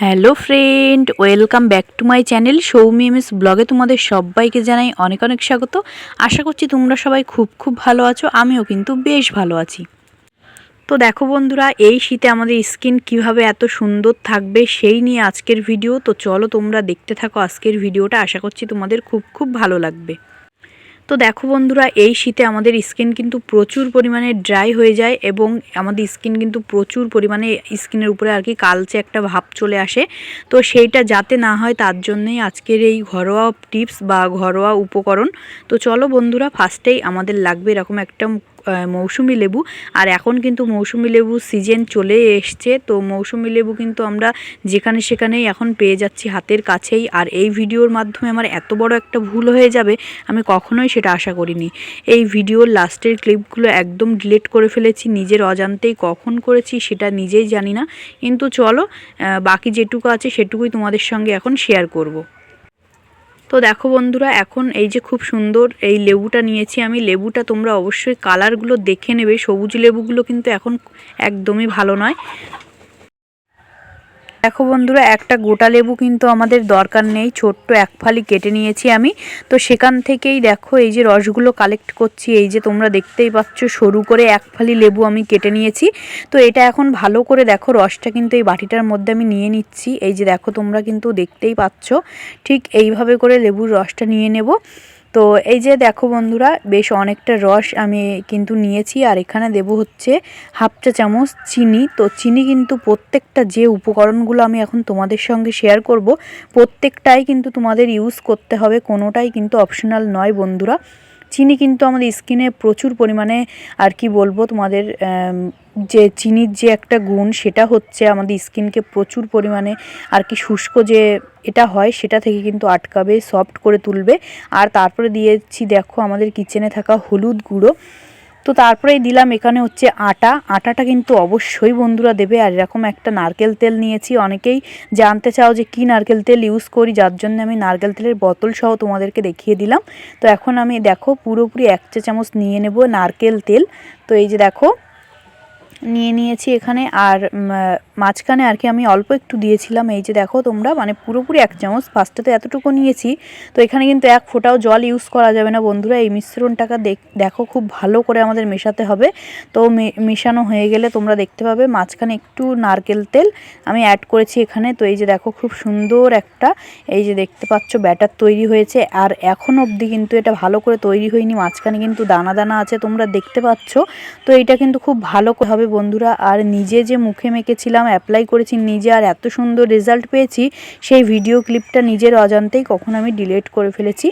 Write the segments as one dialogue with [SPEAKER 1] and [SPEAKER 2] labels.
[SPEAKER 1] Hello friend welcome back to my channel Soumi M S ব্লগে তোমাদের সবাইকে জানাই অনেক অনেক স্বাগত। আশা করছি তোমরা সবাই খুব খুব ভালো আছো, আমিও কিন্তু বেশ ভালো আছি। তো দেখো বন্ধুরা, এই শীতে আমাদের স্কিন কীভাবে এত সুন্দর থাকবে সেই নিয়ে আজকের ভিডিও তো চলো তোমরা দেখতে থাকো আজকের ভিডিওটা আশা করছি তোমাদের খুব খুব ভালো লাগবে। তো দেখো বন্ধুরা, এই শীতে আমাদের স্কিন কিন্তু প্রচুর পরিমাণে ড্রাই হয়ে যায় এবং আমাদের স্কিন কিন্তু প্রচুর পরিমাণে স্কিনের উপরে আর কি কালচে একটা ভাব চলে আসে। তো সেইটা যাতে না হয় তার জন্যই আজকের এই ঘরোয়া টিপস বা ঘরোয়া উপকরণ। তো চলো বন্ধুরা ফার্স্টেই আমাদের লাগবে এরকম একটা মৌসুমি লেবু। আর এখন কিন্তু মৌসুমি লেবু সিজন চলে এসছে। তো মৌসুমি লেবু কিন্তু আমরা যেখানে সেখানেই এখন পেয়ে যাচ্ছি হাতের কাছেই। আর এই ভিডিওর মাধ্যমে আমার এত বড় একটা ভুল হয়ে যাবে, আমি কখনোই সেটা আশা করিনি। এই ভিডিওর লাস্টের ক্লিপগুলো একদম ডিলিট করে ফেলেছি, নিজের অজান্তেই কখন করেছি সেটা নিজেই জানি না। কিন্তু চলো বাকি যেটুকু আছে সেটুকুই তোমাদের সঙ্গে এখন শেয়ার করব। তো দেখো বন্ধুরা, এখন এই যে খুব সুন্দর এই লেবুটা নিয়েছি আমি। লেবুটা তোমরা অবশ্যই কালারগুলো দেখে নেবে। সবুজ লেবুগুলো কিন্তু এখন একদমই ভালো নয়। দেখো বন্ধুরা, একটা গোটা লেবু কিন্তু আমাদের দরকার নেই। ছোট্ট এক ফালি কেটে নিয়েছি আমি। তো সেখান থেকেই দেখো এই যে রসগুলো কালেক্ট করছি। এই যে তোমরা দেখতেই পাচ্ছ, সরু করে এক ফালি লেবু আমি কেটে নিয়েছি। তো এটা এখন ভালো করে দেখো, রসটা কিন্তু এই বাটিটার মধ্যে আমি নিয়ে নিচ্ছি। এই যে দেখো তোমরা কিন্তু দেখতেই পাচ্ছ, ঠিক এইভাবে করে লেবুর রসটা নিয়ে নেব। তো এই যে দেখো বন্ধুরা, বেশ অনেকটা রস আমি কিন্তু নিয়েছি, আর এখানে দেব হচ্ছে হাফ চা চামচ চিনি। তো চিনি কিন্তু প্রত্যেকটা যে উপকরণগুলো আমি এখন তোমাদের সঙ্গে শেয়ার করব, প্রত্যেকটাই কিন্তু তোমাদের ইউজ করতে হবে, কোনোটাই কিন্তু অপশনাল নয় বন্ধুরা। চিনি কিন্তু আমাদের স্কিনে প্রচুর পরিমাণে, আর কি বলব তোমাদের যে চিনির যে একটা গুণ, সেটা হচ্ছে আমাদের স্কিনকে প্রচুর পরিমাণে, আর কি শুষ্ক যে এটা হয়, সেটা থেকে কিন্তু আটকাবে, সফট করে তুলবে। আর তারপরে দিয়েছি দেখো আমাদের কিচেনে থাকা হলুদ গুঁড়ো। তো তারপরেই দিলাম এখানে হচ্ছে আটা। আটাটা কিন্তু অবশ্যই বন্ধুরা দেবে। আর এরকম একটা নারকেল তেল নিয়েছি। অনেকেই জানতে চাও যে কি নারকেল তেল ইউজ করি, যার জন্য আমি নারকেল তেলের বোতল সহ তোমাদেরকে দেখিয়ে দিলাম। তো এখন আমি দেখো পুরোপুরি এক চা চামচ নিয়ে নেব নারকেল তেল। তো এই যে দেখো নিয়ে নিয়েছি এখানে। আর মাঝখানে আর কি আমি অল্প একটু দিয়েছিলাম। এই যে দেখো তোমরা মানে পুরোপুরি এক চামচ। ফার্স্টে তো এতটুকু নিয়েছি। তো এখানে কিন্তু এক ফোঁটাও জল ইউজ করা যাবে না বন্ধুরা। এই মিশ্রণটাকে দেখো খুব ভালো করে আমাদের মেশাতে হবে। তো মেশানো হয়ে গেলে তোমরা দেখতে পাবে মাঝখানে একটু নারকেল তেল আমি অ্যাড করেছি এখানে। তো এই যে দেখো খুব সুন্দর একটা, এই যে দেখতে পাচ্ছ ব্যাটার তৈরি হয়েছে। আর এখন অবধি কিন্তু এটা ভালো করে তৈরি হয়নি। মাঝখানে কিন্তু দানা দানা আছে তোমরা দেখতে পাচ্ছ। তো এটা কিন্তু খুব ভালো হবে বন্ধুরা, আর নিজে যে মুখে মেখেছিলাম অ্যাপ্লাই করেছি, নিজে আর এত সুন্দর রেজাল্ট পেয়েছি, সেই ভিডিও ক্লিপটা নিজের অজান্তেই কখন আমি ডিলেট করে ফেলেছি।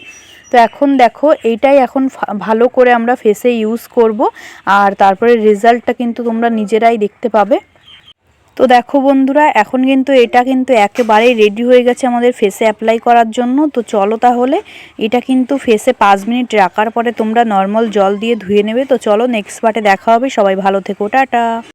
[SPEAKER 1] তো এখন দেখো, এইটাই এখন ভালো করে আমরা ফেসে ইউজ করব, আর তারপরে রেজাল্টটা কিন্তু তোমরা নিজেরাই দেখতে পাবে। তো দেখো বন্ধুরা, এখন কিন্তু এটা কিন্তু একেবারেই রেডি হয়ে গেছে আমাদের ফেসে অ্যাপ্লাই করার জন্য। তো চলো তাহলে, এটা কিন্তু ফেসে পাঁচ মিনিট রাখার পরে তোমরা নর্মাল জল দিয়ে ধুয়ে নেবে। তো চলো নেক্সট পার্টে দেখা হবে। সবাই ভালো থেকো, টাটা।